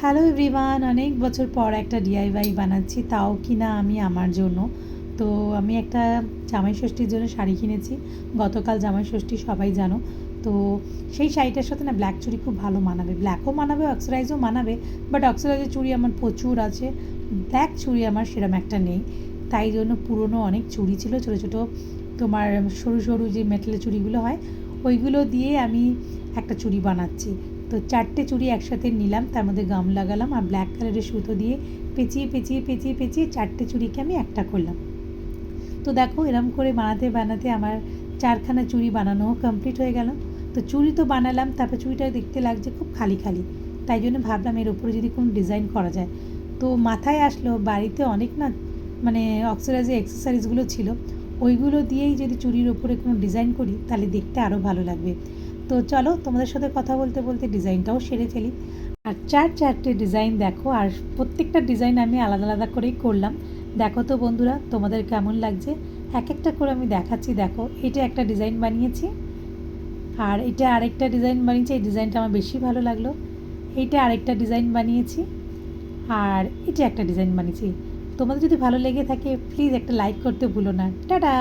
Hello everyone অনেক বছর পর একটা ডিআইওয়াই বানাচ্ছি, তাও কিনা আমি আমার জন্য। তো আমি একটা জামাই ষষ্ঠীর জন্য শাড়ি কিনেছি, গতকাল জামাই ষষ্ঠী, সবাই জানো। তো সেই শাড়িটার সাথে না ব্ল্যাক চুড়ি খুব ভালো মানাবে। ব্ল্যাকও মানাবে অক্সিডাইজও মানাবে বাট অক্সিডাইজের চুড়ি আমার প্রচুর আছে। ব্ল্যাক চুড়ি আমার সেরম একটা নেই। তাই জন্য পুরনো অনেক চুড়ি ছিল, ছোটো ছোটো তোমার সরু সরু যে মেটালের চুড়িগুলো হয়, ওইগুলো দিয়ে আমি একটা চুড়ি বানাচ্ছি। তো চারটে চুড়ি একসাথে নিলাম, তার মধ্যে গাম লাগালাম আর ব্ল্যাক কালারের সুতো দিয়ে পেঁচিয়ে পেঁচিয়ে পেঁচিয়ে পেঁচিয়ে চারটে চুড়িকে আমি একটা করলাম। তো দেখো, এরম করে বানাতে বানাতে আমার চারখানা চুড়ি বানানোও কমপ্লিট হয়ে গেল। তো চুড়ি তো বানালাম, তারপর চুড়িটা দেখতে লাগছে খুব খালি খালি। তাই জন্য ভাবলাম এর উপরে যদি কোনো ডিজাইন করা যায়। তো মাথায় আসলো, বাড়িতে অনেক না মানে অক্সিডাইজের এক্সেসারিজগুলো ছিল, ওইগুলো দিয়েই যদি চুড়ির ওপরে কোনো ডিজাইন করি, তাহলে দেখতে আরও ভালো লাগবে। তো চলো তোমাদের সাথে কথা বলতে বলতে ডিজাইনটাও সেরে ফেলি। আর চার চারটে ডিজাইন দেখো, আর প্রত্যেকটা ডিজাইন আমি আলাদা আলাদা করেই করলাম। দেখো তো বন্ধুরা, তোমাদের কেমন লাগছে? এক একটা করে আমি দেখাচ্ছি, দেখো। এটা একটা ডিজাইন বানিয়েছি, আর এটা আরেকটা ডিজাইন বানিয়েছি, এই ডিজাইনটা আমার বেশি ভালো লাগল। এইটা আরেকটা ডিজাইন বানিয়েছি, আর এটা একটা ডিজাইন বানিয়েছি। তোমাদের যদি ভালো লেগে থাকে, প্লিজ একটা লাইক করতে ভুলো না। টাটা!